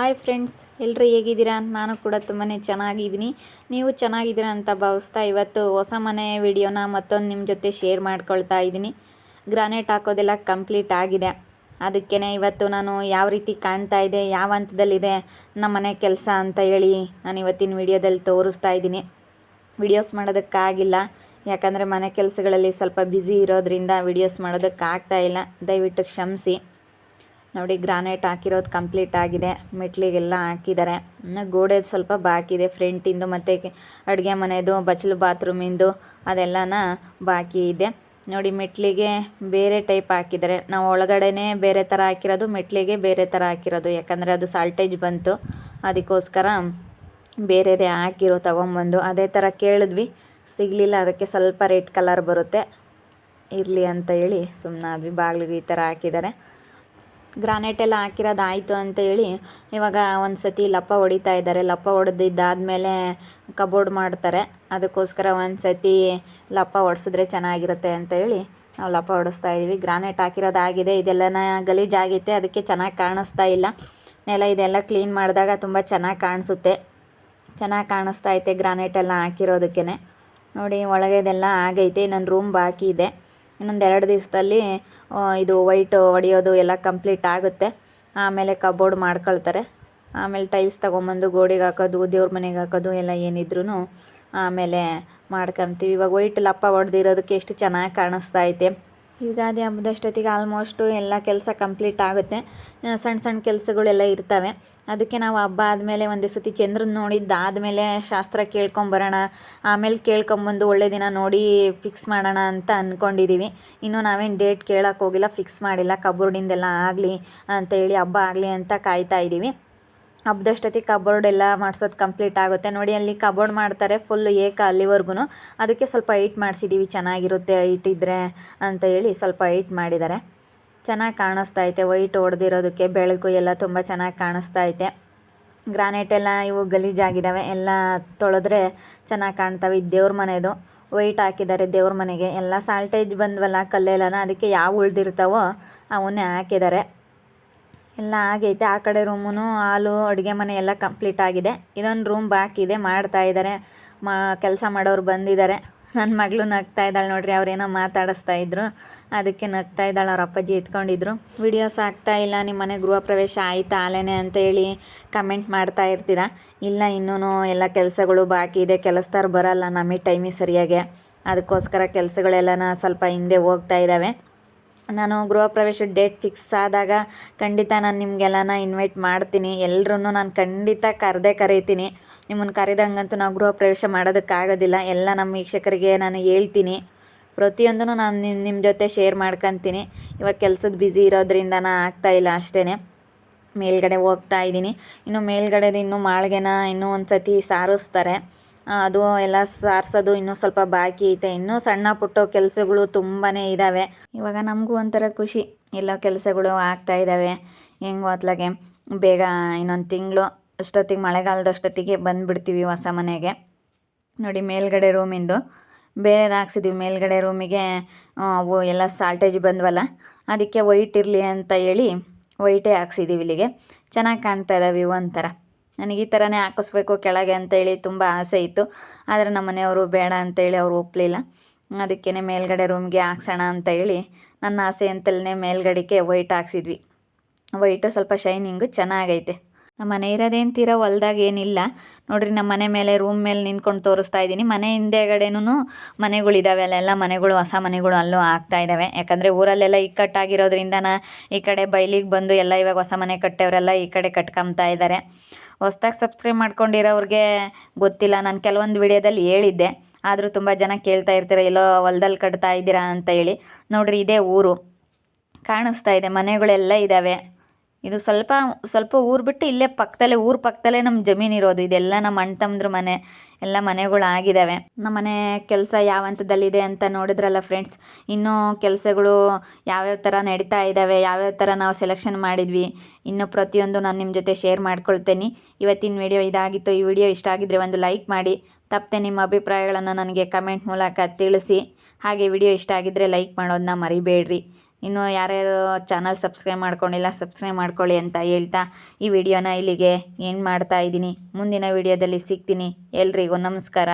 Hi friends ಎಲ್ಲರೂ ಹೇಗಿದ್ದೀರಾ? ನಾನು ಕೂಡ ತುಂಬಾ ಚೆನ್ನಾಗಿದ್ದೀನಿ. ನೀವು ಚೆನ್ನಾಗಿದ್ದೀರಾ ಅಂತ ಭಾವಿಸ್ತಾ ಇವತ್ತು ಹೊಸ ಮನೆ ವಿಡಿಯೋನ ಮತ್ತೊಂದು ನಿಮ್ಮ ಜೊತೆ ಶೇರ್ ಮಾಡ್ಕೊಳ್ತಾ ಇದ್ದೀನಿ. ಗ್ರಾನೈಟ್ ಹಾಕೋದೆಲ್ಲ ಕಂಪ್ಲೀಟ್ ಆಗಿದೆ. ಅದಕ್ಕೇ ಇವತ್ತು ನಾನು ಯಾವ ರೀತಿ ಕಾಣ್ತಾ ಇದೆ, ಯಾವ ಹಂತದಲ್ಲಿದೆ, ನಮ್ಮ ಮನೆ ಕೆಲಸ ಅಂತ ಹೇಳಿ ನಾನು ಇವತ್ತಿನ ವಿಡಿಯೋದಲ್ಲಿ ತೋರಿಸ್ತಾ ಇದ್ದೀನಿ. ವಿಡಿಯೋಸ್ ಮಾಡೋದಕ್ಕಾಗಿಲ್ಲ. ಯಾಕಂದರೆ ಮನೆ ಕೆಲಸಗಳಲ್ಲಿ ಸ್ವಲ್ಪ ಬ್ಯುಸಿ ಇರೋದ್ರಿಂದ ವಿಡಿಯೋಸ್ ಮಾಡೋದಕ್ಕಾಗ್ತಾ ಇಲ್ಲ. ದಯವಿಟ್ಟು ಕ್ಷಮಿಸಿ. ನೋಡಿ, ಗ್ರಾನೈಟ್ ಹಾಕಿರೋದು ಕಂಪ್ಲೀಟ್ ಆಗಿದೆ. ಮೆಟ್ಲಿಗೆಲ್ಲ ಹಾಕಿದ್ದಾರೆ. ಇನ್ನು ಗೋಡೆದು ಸ್ವಲ್ಪ ಬಾಕಿ ಇದೆ. ಫ್ರಂಟಿಂದು ಮತ್ತು ಅಡುಗೆ ಮನೆಯದು ಬಚ್ಚಲು ಬಾತ್ರೂಮಿಂದು ಅದೆಲ್ಲನ ಬಾಕಿ ಇದೆ. ನೋಡಿ, ಮೆಟ್ಲಿಗೆ ಬೇರೆ ಟೈಪ್ ಹಾಕಿದ್ದಾರೆ. ನಾವು ಒಳಗಡೆನೇ ಬೇರೆ ಥರ ಹಾಕಿರೋದು, ಮೆಟ್ಲಿಗೆ ಬೇರೆ ಥರ ಹಾಕಿರೋದು. ಯಾಕಂದರೆ ಅದು ಸಾಲ್ಟೇಜ್ ಬಂತು. ಅದಕ್ಕೋಸ್ಕರ ಬೇರೆದೇ ಹಾಕಿರೋ ತಗೊಂಬಂದು. ಅದೇ ಥರ ಕೇಳಿದ್ವಿ. ಸಿಗಲಿಲ್ಲ. ಅದಕ್ಕೆ ಸ್ವಲ್ಪ ರೆಡ್ ಕಲರ್ ಬರುತ್ತೆ. ಇರಲಿ ಅಂತ ಹೇಳಿ ಸುಮ್ಮನಾದ್ವಿ ಬಾಗಿಲಿಗೆ ಈ ಥರ ಹಾಕಿದ್ದಾರೆ. ಗ್ರಾನೈಟ್ ಎಲ್ಲ ಹಾಕಿರೋದು ಆಯಿತು ಅಂತ ಹೇಳಿ ಇವಾಗ ಒಂದು ಸತಿ ಲಪ್ಪ ಹೊಡಿತಾ ಇದ್ದಾರೆ. ಲಪ್ಪ ಹೊಡೆದಿದ್ದಾದಮೇಲೆ ಕಬೋರ್ಡ್ ಮಾಡ್ತಾರೆ. ಅದಕ್ಕೋಸ್ಕರ ಒಂದು ಸತಿ ಲಪ್ಪ ಹೊಡ್ಸಿದ್ರೆ ಚೆನ್ನಾಗಿರುತ್ತೆ ಅಂತ ಹೇಳಿ ನಾವು ಲಪ್ಪ ಹೊಡಿಸ್ತಾ ಇದ್ದೀವಿ ಗ್ರಾನೈಟ್ ಹಾಕಿರೋದಾಗಿದೆ ಇದೆಲ್ಲನ ಗಲೀಜಾಗಿತ್ತೆ ಅದಕ್ಕೆ ಚೆನ್ನಾಗಿ ಕಾಣಿಸ್ತಾ ಇಲ್ಲ. ನೆಲ ಇದೆಲ್ಲ ಕ್ಲೀನ್ ಮಾಡಿದಾಗ ತುಂಬ ಚೆನ್ನಾಗಿ ಕಾಣಿಸುತ್ತೆ. ಚೆನ್ನಾಗಿ ಕಾಣಿಸ್ತಾ ಐತೆ ಗ್ರಾನೈಟ್ ಎಲ್ಲ ಹಾಕಿರೋದಕ್ಕೇ ನೋಡಿ ಒಳಗೆದೆಲ್ಲ ಆಗೈತೆ. ನನ್ನ ರೂಮ್ ಬಾಕಿ ಇದೆ. ಇನ್ನೊಂದು ಎರಡು ದಿವಸದಲ್ಲಿ ಇದು ವೈಟ್ ಹೊಡೆಯೋದು ಎಲ್ಲ ಕಂಪ್ಲೀಟ್ ಆಗುತ್ತೆ. ಆಮೇಲೆ ಕಬೋರ್ಡ್ ಮಾಡ್ಕೊಳ್ತಾರೆ. ಆಮೇಲೆ ಟೈಲ್ಸ್ ತೊಗೊಂಬಂದು ಗೋಡೆಗೆ ಹಾಕೋದು, ದೇವ್ರ ಮನೆಗೆ ಹಾಕೋದು ಎಲ್ಲ ಏನಿದ್ರೂ ಆಮೇಲೆ ಮಾಡ್ಕೊಂತೀವಿ. ಇವಾಗ ವೈಟ್ ಲಪ್ಪ ಹೊಡೆದಿರೋದಕ್ಕೆ ಎಷ್ಟು ಚೆನ್ನಾಗಿ ಕಾಣಿಸ್ತಾ ಐತೆ. ಯುಗಾದಿ ಹಬ್ಬದಷ್ಟೊತ್ತಿಗೆ ಆಲ್ಮೋಸ್ಟು ಎಲ್ಲ ಕೆಲಸ ಕಂಪ್ಲೀಟ್ ಆಗುತ್ತೆ. ಸಣ್ಣ ಸಣ್ಣ ಕೆಲಸಗಳೆಲ್ಲ ಇರ್ತವೆ. ಅದಕ್ಕೆ ನಾವು ಹಬ್ಬ ಆದಮೇಲೆ ಒಂದೇ ಸತಿ ಚಂದ್ರನ ನೋಡಿದ್ದಾದಮೇಲೆ ಶಾಸ್ತ್ರ ಕೇಳ್ಕೊಂಬರೋಣ, ಆಮೇಲೆ ಕೇಳ್ಕೊಂಬಂದು ಒಳ್ಳೆ ದಿನ ನೋಡಿ ಫಿಕ್ಸ್ ಮಾಡೋಣ ಅಂತ ಅಂದ್ಕೊಂಡಿದ್ದೀವಿ ಇನ್ನೂ ನಾವೇನು ಡೇಟ್ ಕೇಳೋಕ್ಕೋಗಿಲ್ಲ ಫಿಕ್ಸ್ ಮಾಡಿಲ್ಲ ಕಬೋರ್ಡಿಂದೆಲ್ಲ ಆಗಲಿ ಅಂತೇಳಿ ಹಬ್ಬ ಆಗಲಿ ಅಂತ ಕಾಯ್ತಾ ಇದ್ದೀವಿ ಹಬ್ಬದಷ್ಟೊತ್ತಿಗೆ ಕಬೋರ್ಡ್ ಎಲ್ಲ ಮಾಡ್ಸೋದು ಕಂಪ್ಲೀಟ್ ಆಗುತ್ತೆ. ನೋಡಿ, ಅಲ್ಲಿ ಕಬೋರ್ಡ್ ಮಾಡ್ತಾರೆ ಫುಲ್ ಏಕ ಅಲ್ಲಿವರೆಗೂ ಅದಕ್ಕೆ ಸ್ವಲ್ಪ ಹೈಟ್ ಮಾಡಿಸಿದ್ದೀವಿ ಚೆನ್ನಾಗಿರುತ್ತೆ ಇಟ್ಟಿದ್ರೆ ಅಂತ ಹೇಳಿ ಸ್ವಲ್ಪ ಹೈಟ್ ಮಾಡಿದ್ದಾರೆ. ಚೆನ್ನಾಗಿ ಕಾಣಿಸ್ತಾ ಐತೆ. ವೈಟ್ ಹೊಡೆದಿರೋದಕ್ಕೆ ಬೆಳಕು ಎಲ್ಲ ತುಂಬ ಚೆನ್ನಾಗಿ ಕಾಣಿಸ್ತಾ ಐತೆ. ಗ್ರಾನೈಟ್ ಎಲ್ಲ ಇವು ಗಲೀಜಾಗಿದ್ದಾವೆ ಎಲ್ಲ ತೊಳೆದ್ರೆ ಚೆನ್ನಾಗಿ ಕಾಣ್ತವೆ. ಇದು ದೇವ್ರ ಮನೆದು. ವೈಟ್ ಹಾಕಿದ್ದಾರೆ ದೇವ್ರ ಮನೆಗೆ. ಎಲ್ಲ ಸಾಲ್ಟೇಜ್ ಬಂದ್ವಲ್ಲ ಕಲ್ಲೆಲ್ಲನ, ಅದಕ್ಕೆ ಯಾವ ಉಳಿದಿರ್ತಾವೋ ಅವನ್ನೇ ಹಾಕಿದ್ದಾರೆ. ಎಲ್ಲ ಆಗೈತೆ ಆ ಕಡೆ ರೂಮು ಹಾಲು, ಅಡುಗೆ ಮನೆ ಎಲ್ಲ ಕಂಪ್ಲೀಟ್ ಆಗಿದೆ. ಇದೊಂದು ರೂಮ್ ಬಾಕಿ ಇದೆ, ಮಾಡ್ತಾ ಇದ್ದಾರೆ ಮಾ, ಕೆಲಸ ಮಾಡೋರು ಬಂದಿದ್ದಾರೆ ನನ್ನ ಮಗಳು ನಗ್ತಾ ಇದ್ದಾಳೆ ನೋಡ್ರಿ ಅವ್ರೇನೋ ಮಾತಾಡಿಸ್ತಾ ಇದ್ರು. ಅದಕ್ಕೆ ನಗ್ತಾ ಇದ್ದಾಳೆ, ಅವ್ರ ಅಪ್ಪಾಜಿ ಎತ್ಕೊಂಡಿದ್ರು. ವಿಡಿಯೋಸ್ ಆಗ್ತಾ ಇಲ್ಲ ನಿಮ್ಮ ಮನೆ ಗೃಹ ಪ್ರವೇಶ ಆಯ್ತಾ ಆಲೇನೆ ಅಂತ ಹೇಳಿ ಕಮೆಂಟ್ ಮಾಡ್ತಾ ಇರ್ತೀರಾ? ಇಲ್ಲ ಇನ್ನೂ ಎಲ್ಲ ಕೆಲಸಗಳು ಬಾಕಿ ಇದೆ, ಕೆಲಸದವ್ರು ಬರಲ್ಲ, ನಮಗೆ ಟೈಮಿಗೆ ಸರಿಯಾಗಿ. ಅದಕ್ಕೋಸ್ಕರ ಕೆಲಸಗಳೆಲ್ಲನ ಸ್ವಲ್ಪ ಹಿಂದೆ ಹೋಗ್ತಾ ಇದ್ದಾವೆ ನಾನು ಗೃಹ ಪ್ರವೇಶ ಡೇಟ್ ಫಿಕ್ಸ್ ಆದಾಗ ಖಂಡಿತ ನಾನು ನಿಮಗೆಲ್ಲನ ಇನ್ವೈಟ್ ಮಾಡ್ತೀನಿ. ಎಲ್ರೂ ನಾನು ಖಂಡಿತ ಕರೆದೇ ಕರೀತೀನಿ. ನಿಮ್ಮನ್ನು ಕರೆದಂಗಂತೂ ನಾವು ಗೃಹ ಪ್ರವೇಶ ಮಾಡೋದಕ್ಕಾಗೋದಿಲ್ಲ ಎಲ್ಲ ನಮ್ಮ ವೀಕ್ಷಕರಿಗೆ ನಾನು ಹೇಳ್ತೀನಿ. ಪ್ರತಿಯೊಂದೂ ನಾನು ನಿಮ್ಮ ನಿಮ್ಮ ಜೊತೆ ಶೇರ್ ಮಾಡ್ಕೊತೀನಿ. ಇವಾಗ ಕೆಲಸದ ಬ್ಯುಸಿ ಇರೋದ್ರಿಂದ ಇಲ್ಲ ಅಷ್ಟೇ ಮೇಲ್ಗಡೆ ಹೋಗ್ತಾ ಇದ್ದೀನಿ. ಇನ್ನು ಮೇಲ್ಗಡೆದು ಇನ್ನೂ ಮಾಳಿಗೆನ ಇನ್ನೂ ಒಂದು ಸತಿ ಸಾರಿಸ್ತಾರೆ. ಅದು ಎಲ್ಲ ಸಾರಿಸೋದು ಇನ್ನೂ ಸ್ವಲ್ಪ ಬಾಕಿ ಐತೆ. ಇನ್ನೂ ಸಣ್ಣ ಪುಟ್ಟ ಕೆಲಸಗಳು ತುಂಬಾ ಇದ್ದಾವೆ ಇವಾಗ ನಮಗೂ ಒಂಥರ ಖುಷಿ. ಎಲ್ಲ ಕೆಲಸಗಳು ಆಗ್ತಾ ಇದ್ದಾವೆ ಹೆಂಗೆ ಹೊತ್ಲಾಗೆ ಬೇಗ ಇನ್ನೊಂದು ತಿಂಗಳು ಅಷ್ಟೊತ್ತಿಗೆ ಮಳೆಗಾಲದಷ್ಟೊತ್ತಿಗೆ ಬಂದುಬಿಡ್ತೀವಿ ಹೊಸ ಮನೆಗೆ. ನೋಡಿ ಮೇಲ್ಗಡೆ ರೂಮಿಂದು. ಬೇರೆದು ಹಾಕ್ಸಿದ್ವಿ. ಮೇಲ್ಗಡೆ ರೂಮಿಗೆ ಅವು ಎಲ್ಲ ಸಾಲ್ಟೇಜ್ ಬಂದ್ವಲ್ಲ? ಅದಕ್ಕೆ ವೈಟ್ ಇರಲಿ ಅಂತ ಹೇಳಿ ವೈಟೇ ಹಾಕ್ಸಿದ್ದೀವಿ ಇಲ್ಲಿಗೆ. ಚೆನ್ನಾಗಿ ಕಾಣ್ತಾ ಇದ್ದಾವೆ ಇವು ಒಂಥರ. ನನಗೆ ಈ ಥರನೇ ಹಾಕಿಸ್ಬೇಕು ಕೆಳಗೆ ಅಂತೇಳಿ ತುಂಬ ಆಸೆ ಇತ್ತು. ಆದರೆ ನಮ್ಮ ಮನೆಯವರು ಬೇಡ ಅಂತೇಳಿ ಅವರು ಒಪ್ಪಲಿಲ್ಲ ಅದಕ್ಕೇ ಮೇಲ್ಗಡೆ ರೂಮ್ಗೆ ಹಾಕ್ಸೋಣ ಅಂತ ಹೇಳಿ ನನ್ನ ಆಸೆ ಅಂತಲೇ ಮೇಲ್ಗಡೆಗೆ ವೈಟ್ ಹಾಕ್ಸಿದ್ವಿ. ವೈಟು ಸ್ವಲ್ಪ ಶೈನಿಂಗು ಚೆನ್ನಾಗೈತೆ. ನಮ್ಮ ಮನೆ ಇರೋದೇನು ತೀರ ಹೊಲ್ದಾಗ ಏನಿಲ್ಲ. ನೋಡಿರಿ ನಮ್ಮ ಮನೆ ಮೇಲೆ ರೂಮ್ ಮೇಲೆ ನಿಂತ್ಕೊಂಡು ತೋರಿಸ್ತಾ ಇದ್ದೀನಿ. ಮನೆ ಹಿಂದೆಗಡೆನೂ ಮನೆಗಳಿದ್ದಾವೆ ಅಲ್ಲೆಲ್ಲ ಮನೆಗಳು, ಹೊಸ ಮನೆಗಳು ಅಲ್ಲೂ ಆಗ್ತಾ ಇದ್ದಾವೆ ಯಾಕಂದರೆ ಊರಲ್ಲೆಲ್ಲ ಇಕ್ಕಟ್ಟಾಗಿರೋದ್ರಿಂದ ಈ ಕಡೆ ಬೈಲಿಗೆ ಬಂದು ಎಲ್ಲ ಇವಾಗ ಹೊಸ ಮನೆ ಕಟ್ಟೆಯವರೆಲ್ಲ ಈ ಕಡೆ ಕಟ್ಕೊಂಬ್ತಾ ಇದ್ದಾರೆ ಹೊಸ್ದಾಗಿ ಸಬ್ಸ್ಕ್ರೈಬ್ ಮಾಡ್ಕೊಂಡಿರೋರಿಗೆ ಗೊತ್ತಿಲ್ಲ. ನಾನು ಕೆಲವೊಂದು ವಿಡಿಯೋದಲ್ಲಿ ಹೇಳಿದ್ದೆ. ಆದರೂ ತುಂಬ ಜನ ಕೇಳ್ತಾ ಇರ್ತೀರ, ಎಲ್ಲೋ ಹೊಲ್ದಲ್ಲಿ ಕಟ್ತಾ ಇದ್ದೀರಾ? ಅಂತ ಹೇಳಿ. ನೋಡಿರಿ, ಇದೇ ಊರು. ಕಾಣಿಸ್ತಾ ಇದೆ, ಮನೆಗಳೆಲ್ಲ ಇದ್ದಾವೆ ಇದು ಸ್ವಲ್ಪ ಸ್ವಲ್ಪ ಊರು ಬಿಟ್ಟು ಇಲ್ಲೇ ಪಕ್ಕದಲ್ಲೇ ಊರ ಪಕ್ಕದಲ್ಲೇ ನಮ್ಮ ಜಮೀನು ಇರೋದು. ಇದೆಲ್ಲ ನಮ್ಮ ಅಣ್ಣ ತಮ್ಮದ್ರ ಮನೆ, ಎಲ್ಲ ಮನೆಗಳು ಆಗಿದ್ದಾವೆ ನಮ್ಮ ಮನೆ ಕೆಲಸ ಯಾವ ಹಂತದಲ್ಲಿದೆ ಅಂತ ನೋಡಿದ್ರಲ್ಲ ಫ್ರೆಂಡ್ಸ್ ಇನ್ನೂ ಕೆಲಸಗಳು ಯಾವ್ಯಾವ ಥರ ನಡೀತಾ ಇದ್ದಾವೆ ಯಾವ್ಯಾವ ಥರ ನಾವು ಸೆಲೆಕ್ಷನ್ ಮಾಡಿದ್ವಿ, ಇನ್ನು ಪ್ರತಿಯೊಂದು ನಾನು ನಿಮ್ಮ ಜೊತೆ ಶೇರ್ ಮಾಡ್ಕೊಳ್ತೇನೆ. ಇವತ್ತಿನ ವಿಡಿಯೋ ಇದಾಗಿತ್ತು. ಈ ವಿಡಿಯೋ ಇಷ್ಟ ಆಗಿದ್ದರೆ ಒಂದು ಲೈಕ್ ಮಾಡಿ. ತಪ್ಪದೆ ನಿಮ್ಮ ಅಭಿಪ್ರಾಯಗಳನ್ನು ನನಗೆ ಕಮೆಂಟ್ ಮೂಲಕ ತಿಳಿಸಿ. ಹಾಗೆ ವಿಡಿಯೋ ಇಷ್ಟ ಆಗಿದ್ದರೆ ಲೈಕ್ ಮಾಡೋದನ್ನ ಮರಿಬೇಡ್ರಿ. ಇನ್ನು ಯಾರ್ಯಾರು ಚಾನಲ್ ಸಬ್ಸ್ಕ್ರೈಬ್ ಮಾಡ್ಕೊಂಡಿಲ್ಲ ಸಬ್ಸ್ಕ್ರೈಬ್ ಮಾಡ್ಕೊಳ್ಳಿ ಅಂತ ಹೇಳ್ತಾ ಈ ವಿಡಿಯೋನ ಇಲ್ಲಿಗೆ ಎಂಡ್ ಮಾಡ್ತಾ ಇದ್ದೀನಿ. ಮುಂದಿನ ವಿಡಿಯೋದಲ್ಲಿ ಸಿಗ್ತೀನಿ. ಎಲ್ರಿಗೂ ನಮಸ್ಕಾರ.